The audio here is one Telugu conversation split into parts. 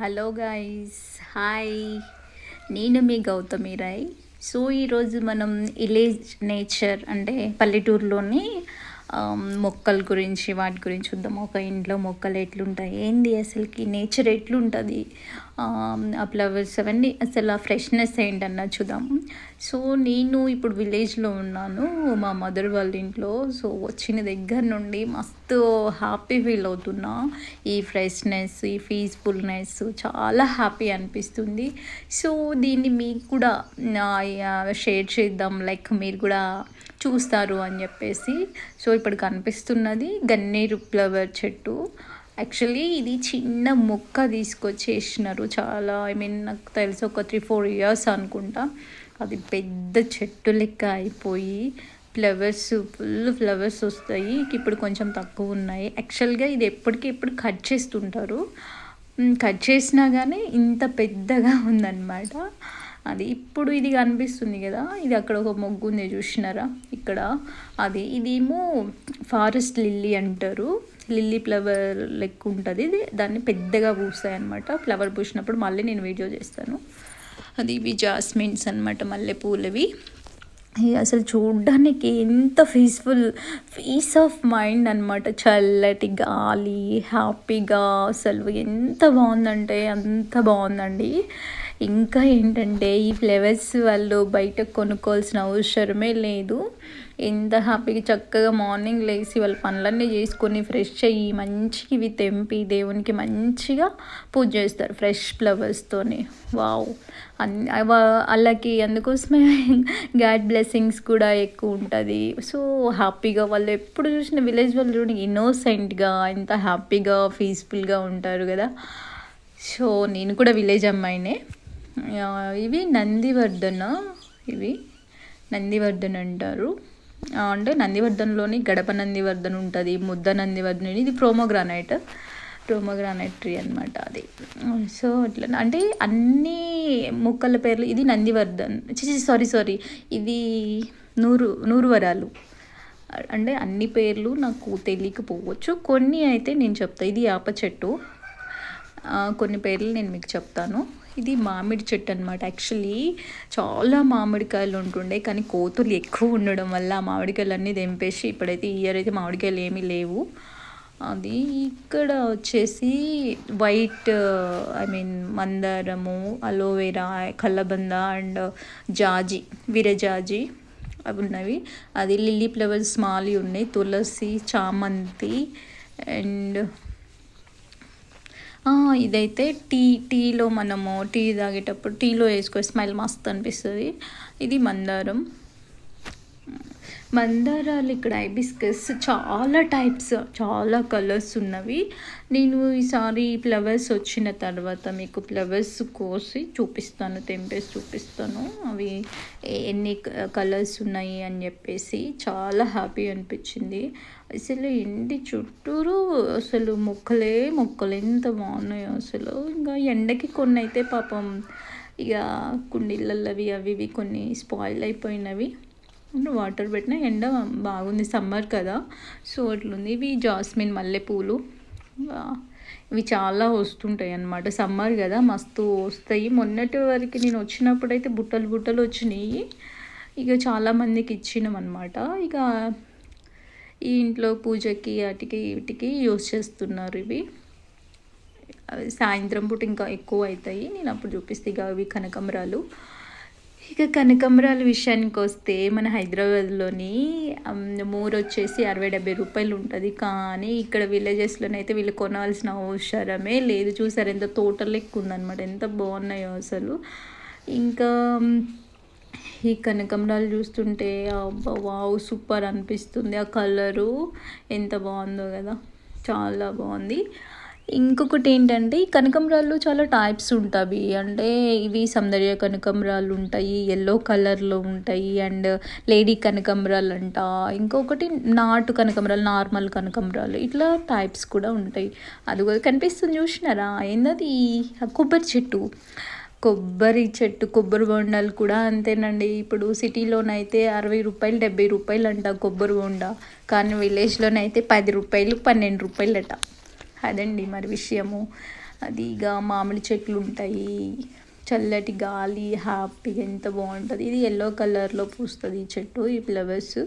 Hello guys hi. నేను మీ గౌతమి రాయ్. సో ఈరోజు మనం విలేజ్ నేచర్ అంటే పల్లెటూరులోని మొక్కల గురించి వాటి గురించి చూద్దాం. ఒక ఇంట్లో మొక్కలు ఎట్లుంటాయి? ఏంది అసలుకి? నేచర్ ఎట్లుంటుంది? ఆ ఫ్లవర్స్ అవన్నీ అసలు ఆ ఫ్రెష్నెస్ ఏంటన్నా చూద్దాం. సో నేను ఇప్పుడు విలేజ్లో ఉన్నాను. మా మదర్ వాళ్ళ ఇంట్లో. సో వచ్చిన దగ్గర నుండి మస్తు హ్యాపీ ఫీల్ అవుతున్నా. ఈ ఫ్రెష్నెస్ ఈ పీస్ఫుల్నెస్ చాలా హ్యాపీ అనిపిస్తుంది. సో దీన్ని మీకు కూడా షేర్ చేద్దాం. లైక్ మీరు కూడా చూస్తారు అని చెప్పేసి. సో ఇప్పుడు కనిపిస్తున్నది గన్నేరు ఫ్లవర్ చెట్టు. యాక్చువల్లీ ఇది చిన్న మొక్క తీసుకొచ్చి వేసినారు చాలా ఐ మీన్ నాకు తెలిసి ఒక త్రీ ఫోర్ ఇయర్స్ అనుకుంటా. అది పెద్ద చెట్టు లెక్క అయిపోయి ఫ్లవర్స్ ఫుల్ ఫ్లవర్స్ వస్తాయి. ఇప్పుడు కొంచెం తక్కువ ఉన్నాయి. యాక్చువల్గా ఇది ఎప్పటికి ఎప్పుడు కట్ చేస్తుంటారు. కట్ చేసినా కానీ ఇంత పెద్దగా ఉందన్నమాట. అది ఇప్పుడు ఇది కనిపిస్తుంది కదా ఇది అక్కడ ఒక మొగ్గు ఉంది చూసినారా? ఇక్కడ అది ఇదేమో ఫారెస్ట్ లిల్లీ అంటారు. లిల్లీ ఫ్లవర్ లెక్క ఉంటుంది. ఇది దాన్ని పెద్దగా పూస్తాయి అనమాట ఫ్లవర్ పూసినప్పుడు మళ్ళీ నేను వీడియో చేస్తాను. అది ఇవి జాస్మిన్స్ అనమాట మల్లెపూలవి. అసలు చూడడానికి ఎంత పీస్ఫుల్ పీస్ ఆఫ్ మైండ్ అనమాట చల్లటి గాలి హ్యాపీగా అసలు ఎంత బాగుందంటే అంత బాగుందండి. ఇంకా ఏంటంటే ఈ ఫ్లేవర్స్ వాళ్ళు బయట కొనుక్కోవాల్సిన అవసరమే లేదు. ఎంత హ్యాపీగా చక్కగా మార్నింగ్ లేచి వాళ్ళ పనులన్నీ చేసుకొని ఫ్రెష్ అయ్యి మంచిగా ఇవి తెంపి దేవునికి మంచిగా పూజ చేస్తారు ఫ్రెష్ ఫ్లవర్స్తోని వావ్. అన్ వాళ్ళకి అందుకోసమే గాడ్ బ్లెస్సింగ్స్ కూడా ఎక్కువ ఉంటుంది. సో హ్యాపీగా వాళ్ళు ఎప్పుడు చూసిన విలేజ్ వాళ్ళు చూడండి ఇన్నోసెంట్గా ఎంత హ్యాపీగా పీస్ఫుల్గా ఉంటారు కదా. సో నేను కూడా విలేజ్ అమ్మాయినే. ఇవి నందివర్ధన ఇవి నందివర్ధన్ అంటారు. అంటే నందివర్ధన్లోని గడప నందివర్ధన్ ఉంటుంది ముద్ద నందివర్ధన్ ఇది ప్రోమోగ్రానైట్ ప్రోమోగ్రానైట్ ట్రీ అనమాట అది. సో అట్లా అంటే అన్ని మొక్కల పేర్లు ఇది నందివర్ధన్ సారీ సారీ ఇది నూరు నూరు వరాలు. అంటే అన్ని పేర్లు నాకు తెలియకపోవచ్చు. కొన్ని అయితే నేను చెప్తా ఇది యాప చెట్టు. కొన్ని పేర్లు నేను మీకు చెప్తాను. ఇది మామిడి చెట్టు అనమాట యాక్చువల్లీ చాలా మామిడికాయలు ఉంటుండే కానీ కోతులు ఎక్కువ ఉండడం వల్ల ఆ మామిడికాయలు అన్నీ తెంపేసి ఇప్పుడైతే ఈ ఇయర్ అయితే మామిడికాయలు ఏమీ లేవు. అది ఇక్కడ వచ్చేసి వైట్ ఐ మీన్ మందారము అలోవెరా కల్లబంద అండ్ జాజి విరజాజి అవి ఉన్నవి. అది లిల్లీ ఫ్లవర్స్ మాలి ఉన్నాయి తులసి చామంతి అండ్ ఇదైతే టీ టీలో మనము టీ తాగేటప్పుడు టీలో వేసుకో స్మెల్ మస్తు అనిపిస్తుంది. ఇది మందారం. మందారాలు ఇక్కడ ఐబిస్కస్ చాలా టైప్స్ చాలా కలర్స్ ఉన్నవి. నేను ఈసారి ఫ్లవర్స్ వచ్చిన తర్వాత మీకు ఫ్లవర్స్ కోసి చూపిస్తాను తెంపేసి చూపిస్తాను. అవి ఎన్ని కలర్స్ ఉన్నాయి అని చెప్పేసి చాలా హ్యాపీ అనిపించింది. అసలు ఇంటి చుట్టూరు అసలు మొక్కలే మొక్కలు ఎంత బాగున్నాయో అసలు. ఇంకా ఎండకి కొన్ని అయితే పాపం ఇక కుండీలలో అవి అవి ఇవి కొన్ని స్పాయిల్ అయిపోయినవి. వాటర్ పెట్టిన ఎండ బాగుంది సమ్మర్ కదా. సో అట్లుంది. ఇవి జాస్మిన్ మల్లెపూలు. ఇవి చాలా వస్తుంటాయి అన్నమాట. సమ్మర్ కదా మస్తు వస్తాయి. మొన్నటి వరకు నేను వచ్చినప్పుడు అయితే బుట్టలు బుట్టలు వచ్చినాయి. ఇక చాలామందికి ఇచ్చినాం అనమాట ఇక ఈ ఇంట్లో పూజకి వాటికి వీటికి యూస్ చేస్తున్నారు ఇవి. సాయంత్రం పూట ఇంకా ఎక్కువ అవుతాయి. నేను అప్పుడు చూపిస్తే. ఇక అవి కనకమరాలు ఇక కనకంబరాల విషయానికి వస్తే మన హైదరాబాద్లోని అమ్, మోర్ వచ్చేసి అరవై డెబ్బై రూపాయలు ఉంటుంది. కానీ ఇక్కడ విలేజెస్లోనైతే వీళ్ళు కొనాల్సిన అవసరమే లేదు. చూసారు ఎంత తోటలు ఎక్కువ ఉందన్నమాట. ఎంత బాగున్నాయో అసలు. ఇంకా ఈ కనకంబరాలు చూస్తుంటే అబ్బా వావ్ సూపర్ అనిపిస్తుంది. ఆ కలరు ఎంత బాగుందో కదా. చాలా బాగుంది. ఇంకొకటి ఏంటంటే ఈ కనకంబరాలు చాలా టైప్స్ ఉంటాయి అంటే ఇవి సౌందర్య కనకంబరాలు ఉంటాయి ఎల్లో కలర్లో ఉంటాయి అండ్ లేడీ కనకంబరాలు అంట. ఇంకొకటి నాటు కనకంబరాలు నార్మల్ కనకంబరాలు ఇట్లా టైప్స్ కూడా ఉంటాయి. అది కూడా కనిపిస్తుంది చూసినారా? ఏందది? కొబ్బరి చెట్టు. కొబ్బరి చెట్టు కొబ్బరి బొండాలు కూడా అంతేనండి. ఇప్పుడు సిటీలోనైతే అరవై రూపాయలు డెబ్బై రూపాయలు అంట కొబ్బరి బొండ. కానీ విలేజ్లోనైతే పది రూపాయలు పన్నెండు రూపాయలు అట అదండి మరి విషయము. అది ఇక మామిడి చెట్లు ఉంటాయి చల్లటి గాలి హ్యాపీగా ఎంత బాగుంటుంది. ఇది ఎల్లో కలర్లో పూస్తుంది ఈ చెట్టు ఈ ఫ్లవర్స్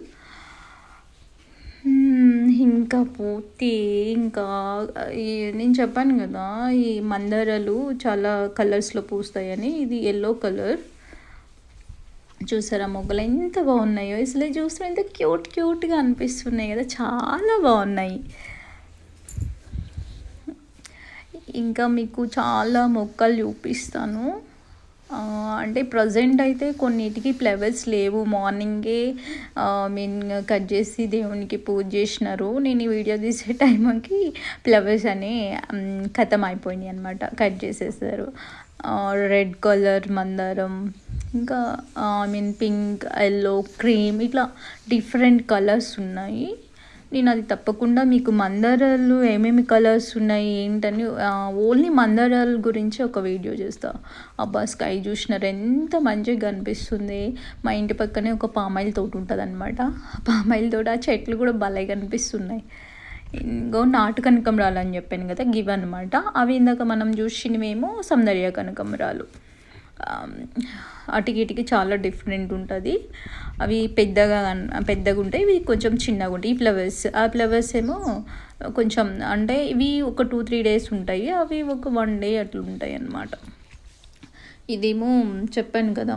ఇంకా పోతే ఇంకా నేను చెప్పాను కదా ఈ మందారాలు చాలా కలర్స్లో పూస్తాయని. ఇది ఎల్లో కలర్ చూసారా మొగ్గలు ఎంత బాగున్నాయో. అసలు చూస్తే ఎంత క్యూట్ క్యూట్గా అనిపిస్తున్నాయి కదా. చాలా బాగున్నాయి. ఇంకా మీకు చాలా మొక్కలు చూపిస్తాను. అంటే ప్రజెంట్ అయితే కొన్నిటికి ఫ్లవర్స్ లేవు. మార్నింగే మీన్ కట్ చేసి దేవునికి పూజ చేసినారు. నేను ఈ వీడియో తీసే టైంకి ఫ్లవర్స్ అని ఖతం అయిపోయినాయి అనమాట కట్ చేసేసారు. రెడ్ కలర్ మందారం ఇంకా I mean pink yellow cream ఇట్లా డిఫరెంట్ కలర్స్ ఉన్నాయి. నేను అది తప్పకుండా మీకు మందారాలు ఏమేమి కలర్స్ ఉన్నాయి ఏంటని ఓన్లీ మందారాల గురించి ఒక వీడియో చేస్తా. అబ్బా స్కై చూసినారు ఎంత మంచిగా కనిపిస్తుంది. మా ఇంటి పక్కనే ఒక పామాయిల్ తోట ఉంటుంది అనమాట పామాయిల్ తోట ఆ చెట్లు కూడా భలే కనిపిస్తున్నాయి. ఇంకో నాటు కనకంరాలు అని చెప్పాను కదా గివ్ అనమాట అవి ఇందాక మనం చూసినవేమో సౌందర్య కనకంబరాలు అటుకి ఇటుకి చాలా డిఫరెంట్ ఉంటుంది. అవి పెద్దగా పెద్దగా ఉంటాయి ఇవి కొంచెం చిన్నగా ఉంటాయి. ఈ ఫ్లవర్స్ ఆ ఫ్లవర్స్ ఏమో కొంచెం అంటే ఇవి ఒక టూ త్రీ డేస్ ఉంటాయి. అవి ఒక వన్ డే అట్లా ఉంటాయి అన్నమాట. ఇదేమో చెప్పాను కదా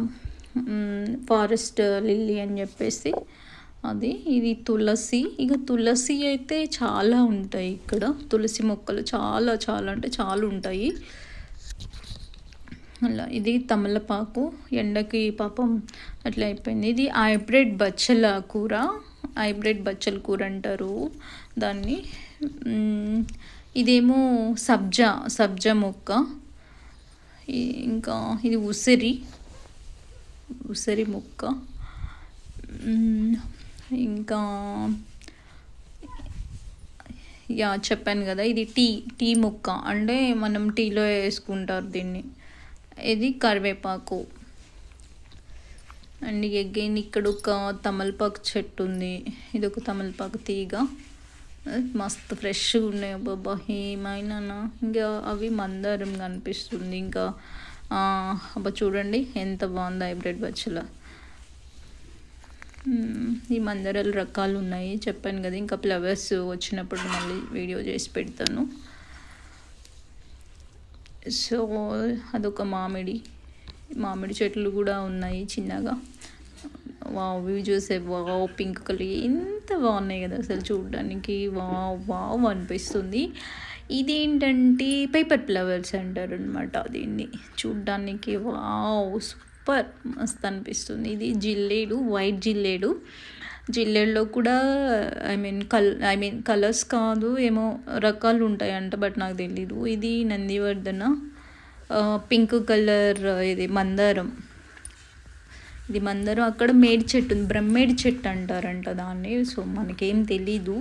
ఫారెస్ట్ లిల్లీ అని చెప్పేసి. అది ఇది తులసి. ఇక తులసి అయితే చాలా ఉంటాయి ఇక్కడ. తులసి మొక్కలు చాలా చాలా అంటే చాలా ఉంటాయి. అలా. ఇది తమలపాకు ఎండకి పాపం అట్లా అయిపోయింది. ఇది హైబ్రిడ్ బచ్చల కూర. హైబ్రిడ్ బచ్చల కూర అంటారు దాన్ని. ఇదేమో సబ్జా సబ్జా మొక్క. ఇంకా ఇది ఉసిరి ఉసిరి మొక్క. ఇంకా యా చెప్పాను కదా ఇది టీ టీ ముక్క. అంటే మనం టీలో వేసుకుంటారు దీన్ని. ఇది కరివేపాకు. అండ్ అగైన్ ఇక్కడ ఒక తమలపాకు చెట్టు ఉంది. ఇది ఒక తమలపాకు తీగ. మస్తు ఫ్రెష్గా ఉన్నాయి. బాబా ఏమైనా ఇంకా అవి మందారం కనిపిస్తుంది. ఇంకా అబ్బా చూడండి ఎంత బాగుంది హైబ్రిడ్ బచ్చల. ఈ మందారాలు రకాలు ఉన్నాయి. చెప్పాను కదా ఇంకా ఫ్లవర్స్ వచ్చినప్పుడు మళ్ళీ వీడియో చేసి పెడతాను. సో అదొక మామిడి మామిడి చెట్లు కూడా ఉన్నాయి చిన్నగా. వావ్ వ్యూ చూసే వావ్ పింక్ కలర్ ఎంత బాగున్నాయి కదా అసలు చూడడానికి. వావ్ వావ్ అనిపిస్తుంది. ఇదేంటంటే పేపర్ ఫ్లవర్స్ అంటారు అనమాట దీన్ని. చూడ్డానికి వావ్ సూపర్ మస్తు అనిపిస్తుంది. ఇది జిల్లేడు వైట్ జిల్లేడు. జిల్లేడులో కూడా ఐ మీన్ కల్ ఐ మీన్ కలర్స్ కాదు ఏమో రకాలు ఉంటాయంట బట్ నాకు తెలీదు. ఇది నందివర్ధన పింక్ కలర్ ఇది మందారం. ఇది మందరం అక్కడ మేడి చెట్టు ఉంది. బ్రహ్మేడి చెట్టు అంటారంట దాన్ని. సో మనకేం తెలీదు.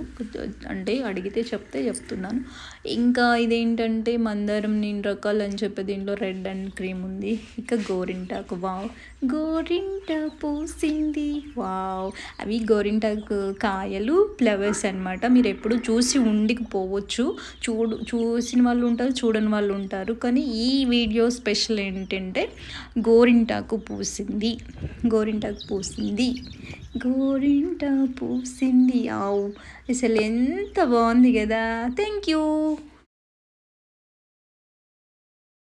అంటే అడిగితే చెప్తే చెప్తున్నాను. ఇంకా ఇదేంటంటే మందరం నేను రకాలు అని చెప్పి దీంట్లో రెడ్ అండ్ క్రీమ్ ఉంది. ఇక గోరింటాకు. వావ్. గోరింట పూసింది. వావ్. అవి గోరింటాకు కాయలు ఫ్లవర్స్ అనమాట మీరు ఎప్పుడు చూసి ఉండికి పోవచ్చు. చూడు చూసిన వాళ్ళు ఉంటారు చూడని వాళ్ళు ఉంటారు. కానీ ఈ వీడియో స్పెషల్ ఏంటంటే గోరింటాకు పూసింది. గోరింటాకు పూసింది. గోరింట పూసింది. ఆవు అసలు ఎంత బాగుంది కదా. Thank you